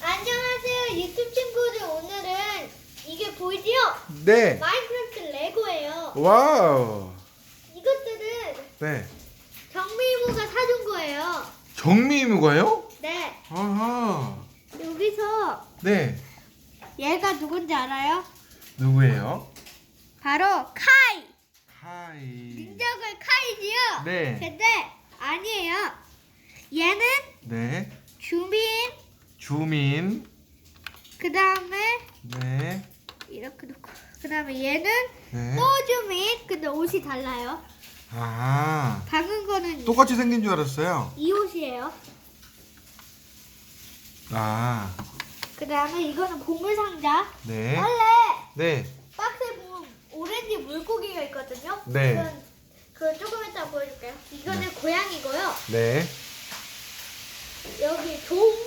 안녕하세요 유튜브 친구들 오늘은 이게 보이지요? 네. 마인크래프트 레고예요 와우. 이것들은 네. 정미이모가 사준 거예요 정미이모가요? 네 아하. 여기서 네. 얘가 누군지 알아요? 누구예요? 바로 카이 하이. 능력을 카이지요? 네. 근데 아니에요 얘는 네. 주민 주민. 그 다음에 네. 이렇게 놓고 그 다음에 얘는 네. 또 주민 근데 옷이 달라요 아. 방금 거는 똑같이 생긴 줄 알았어요. 이 옷이에요 아. 그 다음에 이거는 보물상자 네. 원래 네. 박스에 보면 오렌지 물고기가 있거든요 네. 그건 그거 조금 이따 보여줄게요 이거는 네. 고양이고요 네. 여기 종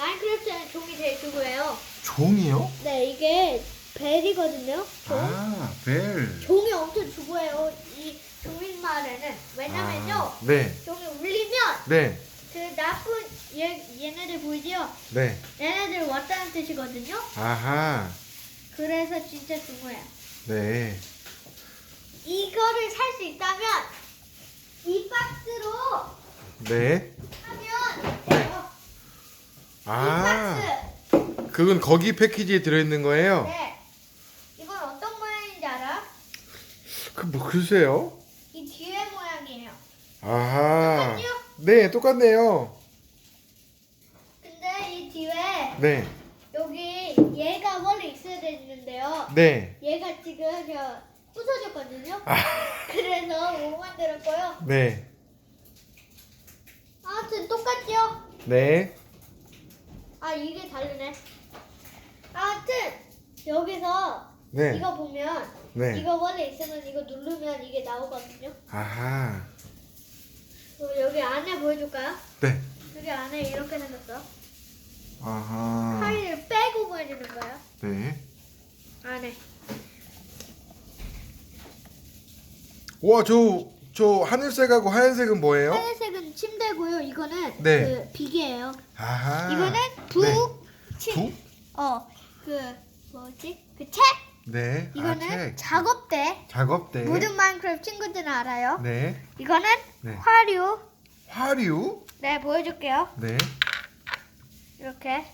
마인크래프트는 종이 제일 주고요 종이요? 네 이게 벨이거든요 종 아, 벨. 종이 엄청 주고해요 이 주민마을에는 왜냐면요 아, 네. 종이 울리면 네. 그 나쁜 얘, 얘네들 보이지요? 네. 얘네들 왔다는 뜻이거든요 아하. 그래서 진짜 중요해요 네. 이거를 살 수 있다면 이 박스로 네. 아. 그건 거기 패키지에 들어있는 거예요? 네. 이건 어떤 모양인지 알아? 그 뭐 글쎄요. 이 뒤에 모양이에요. 아하. 똑같죠? 네, 똑같네요. 근데 이 뒤에 네. 여기 얘가 원래 있어야 되는데요. 네. 얘가 지금 저 부서졌거든요. 아. 그래서 못 만들었고요. 네. 아무튼 똑같죠? 네. 아 이게 다르네. 아무튼 여기서 네. 이거 보면 네. 이거 원래 있으면 이거 누르면 이게 나오거든요. 아하. 그리고 여기 안에 보여줄까요? 네. 여기 안에 이렇게 생겼어. 아하. 파일을 빼고 보여주는 거예요. 네. 안에. 와, 저, 저 하늘색하고 하얀색은 뭐예요? 하얀색은 침대고요. 이거는 네. 그 비계예요. 아하. 이거는 부, 네. 침, 부? 어, 그 뭐지? 그 책. 네. 이거는 아, 책. 작업대. 작업대. 모든 마인크래프트 친구들은 알아요. 네. 이거는 네. 화류. 화류. 네, 보여줄게요. 네. 이렇게.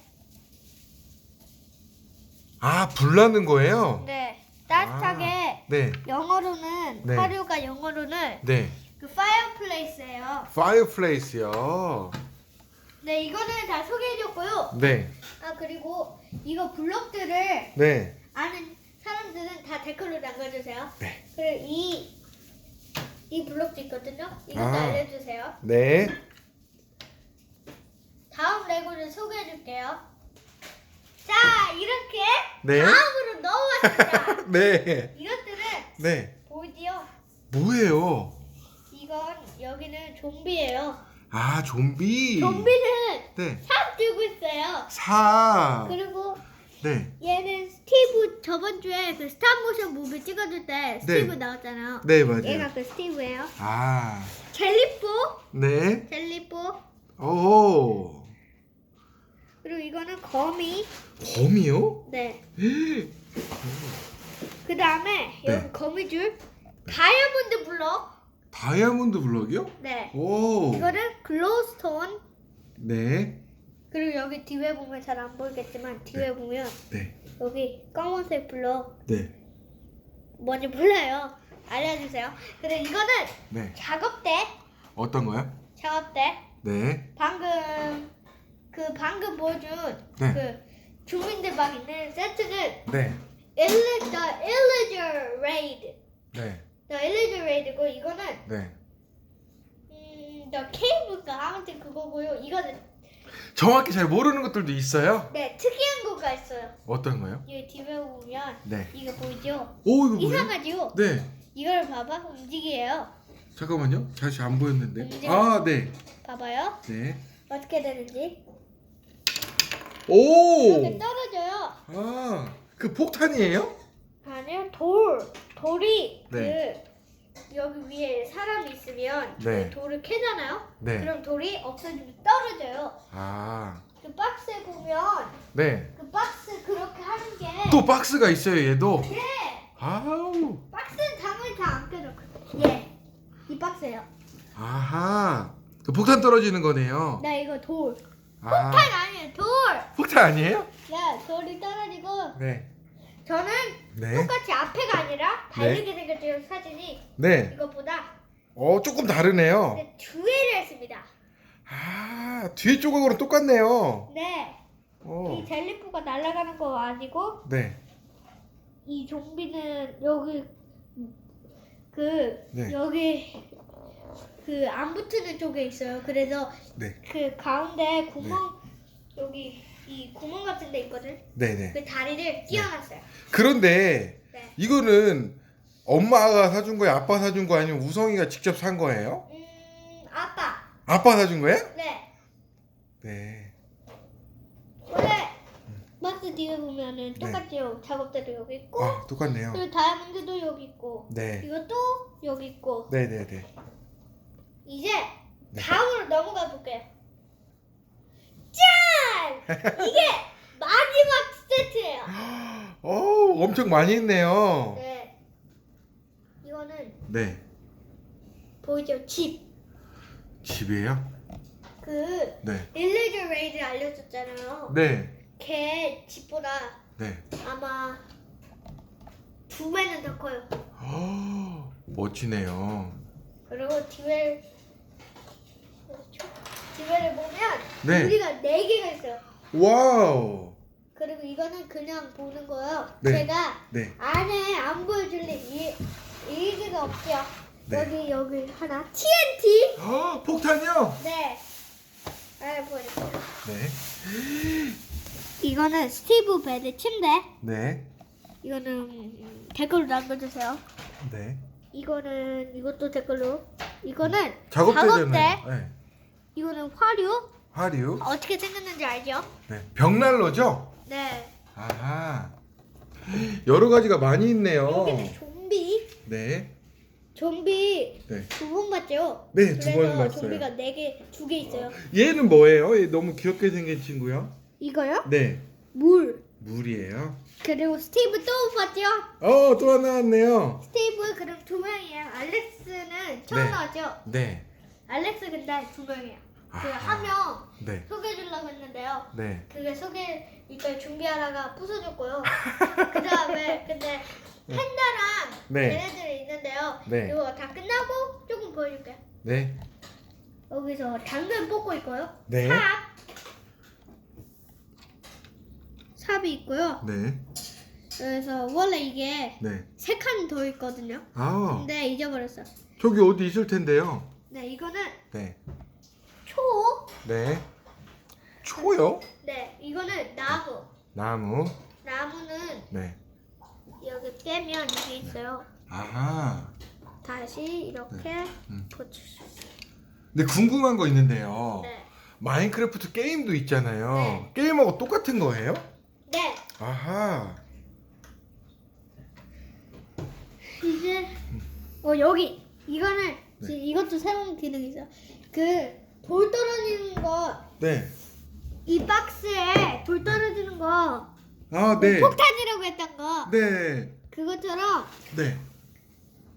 아, 불나는 거예요? 네, 따뜻하게. 아, 네. 영어로는 네. 화류가 영어로는 네. 그 fireplace예요. 파이어플레이스요. 네, 이거는 다 소개해줬고요. 네. 아 그리고 이거 블럭들을 네. 아는 사람들은 다 댓글로 남겨주세요. 네. 그리고 이, 이 블럭도 있거든요. 이것도 아. 알려주세요. 네. 다음 레고를 소개해줄게요. 자, 이렇게 네. 다음으로. 네. 이것들은 네. 보이지요? 뭐예요? 이건 여기는 좀비예요. 아, 좀비. 좀비는 네. 삽 들고 있어요. 사. 그리고 네. 얘는 스티브 저번 주에 그 스탑모션 무비 찍어줄 때 스티브 나왔잖아요. 네, 맞아요. 얘가 그 스티브예요. 아. 젤리뽀, 네. 젤리뽀. 오. 그리고 이거는 거미. 범이요? 네. 그 다음에 여기 네. 거미줄. 다이아몬드 블럭. 다이아몬드 블럭이요? 네. 오. 이거는 글로스톤. 네. 그리고 여기 뒤에 보면 잘 안 보이겠지만 뒤에 보면 네. 여기 검은색 블럭 네. 뭔지 몰라요. 알려주세요. 그리고 이거는 네. 작업대. 어떤 거요? 작업대. 네. 방금 그 방금 보여준 네. 그 주민들 막 있는 세트는 네. Illi- The Illager Raid, 네. The Illager Raid고 이거는 네. 음, The Cave가 아무튼 그거고요. 이거는 정확히 잘 모르는 것들도 있어요? 네 특이한 거가 있어요. 어떤 거요? 여기 뒤에 보면 네. 이거 보이죠? 오, 이거 뭐예요? 이상하지요? 네. 이걸 봐봐 움직이에요. 잠깐만요. 다시 안 보였는데. 아, 네. 봐봐요. 네. 어떻게 되는지 오! 이렇게 떨어져요. 아, 그 폭탄이에요? 아니요 돌 돌이 네. 그 여기 위에 사람이 있으면 네. 그 돌을 캐잖아요. 네. 그럼 돌이 없어지면 떨어져요. 아, 그 박스에 보면 네. 그 박스 그렇게 하는 게. 또 박스가 있어요, 얘도. 예. 아우. 박스는 당연히 다안 껴져. 예. 이 박스예요. 아하. 그 폭탄 떨어지는 거네요. 나 이거 돌. 아. 폭탄 아니에요. 돌. 폭탄 아니에요? 네, 돌이 떨어지고 네. 저는 네. 똑같이 앞에가 아니라 다르게 생겼죠 사진이 네. 이것보다 어, 조금 다르네요. 네, 두 회를 했습니다. 아, 뒤에 조각으로 똑같네요. 네, 어. 이 젤리포가 날아가는 거 아니고 네. 이 좀비는 여기 그 네. 여기 그 안 붙는 쪽에 있어요. 그래서 네. 그 가운데 구멍 여기 이 구멍 같은 데 있거든. 네, 네. 그 다리를 끼워놨어요. 그런데 네. 이거는 엄마가 사준 거예요? 아빠 사준 거 아니면 우성이가 직접 산 거예요? 음, 아빠. 아빠 사준 거예요? 네. 네. 원래 박스 뒤에 보면은 똑같죠. 작업대도 여기 있고 네. 아, 똑같네요. 그리고 다이아몬드도 여기 있고 네. 이것도 여기 있고 네, 네, 네. 이제 네. 다음으로 넘어가 볼게요. 짠! 이게 마지막 세트예요. 어, 엄청 많이 있네요. 네. 이거는 네. 보이죠? 집. 집이에요? 그 네. 릴리저 레이드 알려줬잖아요. 네. 걔 집보다 네. 아마 두 배는 더 커요. 어, 멋지네요. 그리고 뒤에 뒤에를 보면 네. 우리가 네 개가 있어요. 와우. 그리고 이거는 그냥 보는 거예요. 네. 제가 네. 안에 안 보여줄래 이 이기가 없죠. 네. 여기 여기 하나 TNT. 어, 폭탄이요? 네. 아 보여줄게요. 네. 이거는 스티브 베드 침대. 네. 이거는 음, 댓글로 남겨주세요. 네. 이거는 이것도 댓글로. 이거는 작업대잖아요. 작업대. 네. 이거는 화류. 화류. 어떻게 생겼는지 알죠? 네. 벽난로죠? 네. 아하. 여러 가지가 많이 있네요. 여기는 좀비. 네. 좀비 네. 두 번 봤죠? 네, 두번 그래서 봤어요. 좀비가 네 개, 두 개 있어요. 얘는 뭐예요? 얘 너무 귀엽게 생긴 친구요? 이거요? 네. 물. 물이에요. 그리고 스티브 또 봤죠? 어, 또 하나 왔네요. 스티브 그럼 두 명이에요. 알렉스는 처음 네. 나왔죠? 네. 알렉스 근데 두 명이에요. 그명 네. 소개해 주려고 했는데요. 네. 그게 소개 이걸 준비하다가 부서졌고요. 그 다음에 근데 팬다랑 네. 걔네들이 있는데요. 네. 이거 다 끝나고 조금 보여줄게요. 네. 여기서 당근 뽑고 있고요. 네. 삽. 삽이 있고요. 네. 그래서 원래 이게 네. 세 칸 더 있거든요. 아, 근데 잊어버렸어. 저기 어디 있을 텐데요. 네, 이거는 네. 초. 네. 초요? 네, 이거는 나무. 나무. 나무는 네. 여기 빼면 이게 있어요. 아하. 다시 이렇게 음. 붙일 수 있어요. 근데 궁금한 거 있는데요. 네. 마인크래프트 게임도 있잖아요. 네. 게임하고 똑같은 거예요? 네. 아하. 이제 어 여기 이거는 네. 지- 이것도 새로운 기능이 있어요. 그 돌 떨어지는 거 네. 이 박스에 돌 떨어지는 거 아, 네. 폭탄이라고 했던 거 네. 그것처럼 네.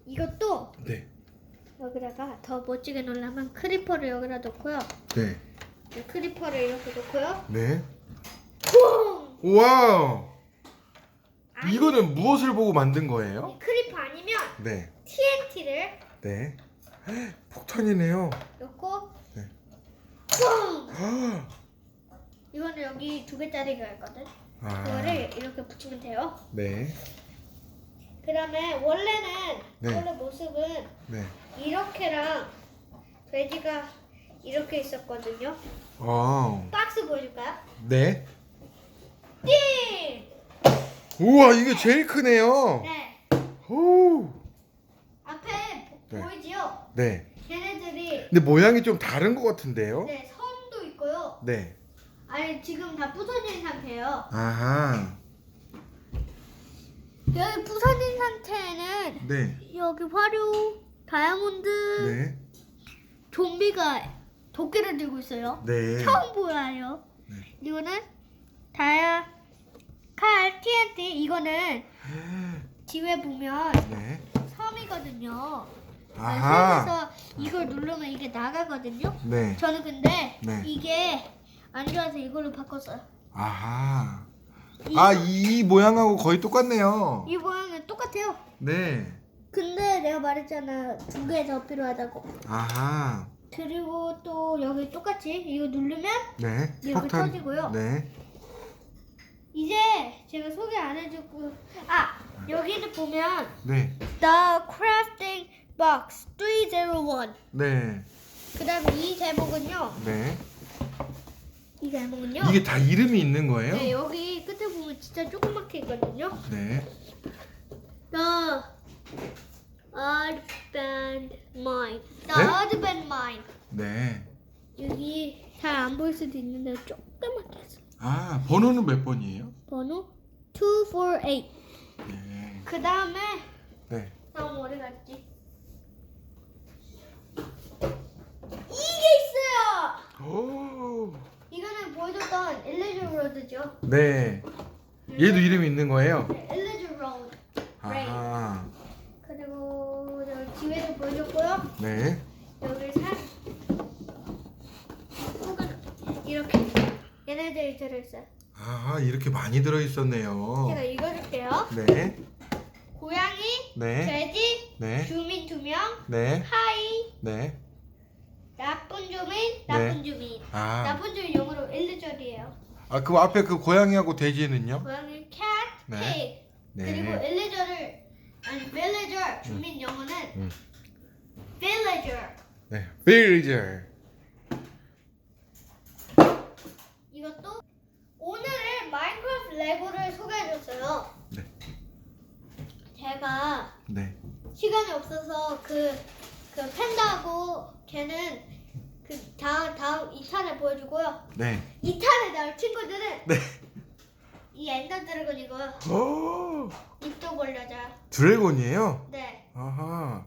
이것도 네. 여기다가 더 멋지게 놓으려면 크리퍼를 여기다 놓고요. 네. 이 크리퍼를 이렇게 놓고요. 네. 퐁! 와우. 아니, 이거는 무엇을 보고 만든 거예요? 이 크리퍼 아니면 네. TNT를 네. 폭탄이네요. 아. 이거는 여기 두 개짜리가 있거든. 아. 그거를 이렇게 붙이면 돼요. 네. 그다음에 원래는 네. 원래 모습은 네. 이렇게랑 돼지가 이렇게 있었거든요. 어. 박스 보여줄까요? 네. 띵! 우와, 이게 제일 크네요. 네. 오. 앞에 보- 네. 보이지요? 네. 걔네들이 근데 모양이 좀 다른 것 같은데요? 네. 네. 아니 지금 다 부서진 상태예요. 아하. 여기 부서진 상태에는 네. 여기 화류, 다이아몬드, 네. 좀비가 도끼를 들고 있어요. 네. 처음 보여요. 네. 이거는 다야 칼 TNT 이거는 뒤에 보면 네. 섬이거든요. 그래서 이걸 누르면 이게 나가거든요. 네. 저는 근데 네. 이게 안 좋아서 이걸로 바꿨어요. 아하. 이, 아, 이 모양하고 거의 똑같네요. 이 모양은 똑같아요. 네. 근데 내가 말했잖아 두 개 더 필요하다고. 아하. 그리고 또 여기 똑같이 이거 누르면 네. 이렇게 터지고요. 네. 이제 제가 소개 안 해주고 아 여기는 보면 네. The Crafting Box 301 네. 그다음에 이 제목은요 네. 이 제목은요 이게 다 이름이 있는 거예요? 네 여기 끝에 보면 진짜 조그맣게 있거든요 네. The Advent Mine The 네? Advent Mine 네. 여기 잘 안 보일 수도 있는데 조그맣게 있어 아, 번호는 몇 번이에요? 번호 248 네. 그 다음에 네. 다음 어디 갔지? 이게 있어요! 오. 이거는 보여줬던 엘리저 로드죠. 네. 얘도 이름이 있는 거예요? 네, 엘리저 로드. 아하. 그리고 저 뒤에도 보여줬고요. 네. 여기 살 이렇게 얘네들이 들어있어요. 아, 이렇게 많이 들어 있었네요. 제가 읽어줄게요. 네. 고양이, 네. 돼지, 네. 주민 두 명, 네. 하이, 네. 주민, 나쁜 주민. 아. 나쁜 주민 영어로 엘리저리예요. 아, 그 앞에 그 고양이하고 돼지는요? 고양이 cat, 네. pig. 네. 그리고 엘리저를 아니 villager 주민 영어는 음. villager. 네. villager. 이것도 오늘은 마인크래프트 레고를 소개해줬어요. 네. 제가 네. 시간이 없어서 그, 그 팬다하고 걔는 그 다음 다음 2탄을 보여주고요. 네. 2탄에 나올 친구들은 네. 이 엔더 드래곤이고요. 오. 입도 벌려져요. 드래곤이에요? 네. 아하.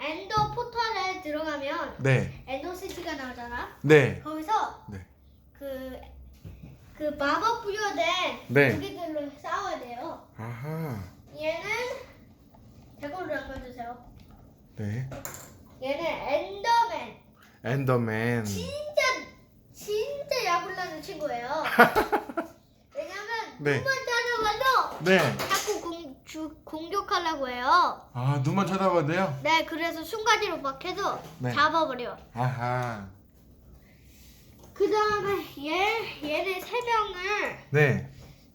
엔더 포털에 들어가면 네. 엔더 시티가 나오잖아. 네. 거기서 네. 그, 그 마법 부여된 네. 무기들로 싸워야 돼요. 아하. 얘는 대걸로 남겨주세요. 네. 얘는 엔더맨. 엔더맨. 진짜 진짜 야불나는 친구예요. 왜냐면 네. 눈만 찾아봐도 네. 자꾸 공, 주, 공격하려고 해요. 아, 눈만 쳐다봐도요? 네, 그래서 순간이로 막 해서 네. 잡아버려. 아하. 그 다음에 얘 얘네 세 명을 네.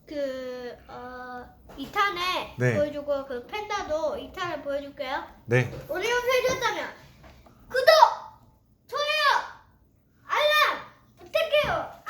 그 어, 2탄에 네. 보여주고 그 팬다도 2탄을 보여줄게요. 네. 오늘 Thank you.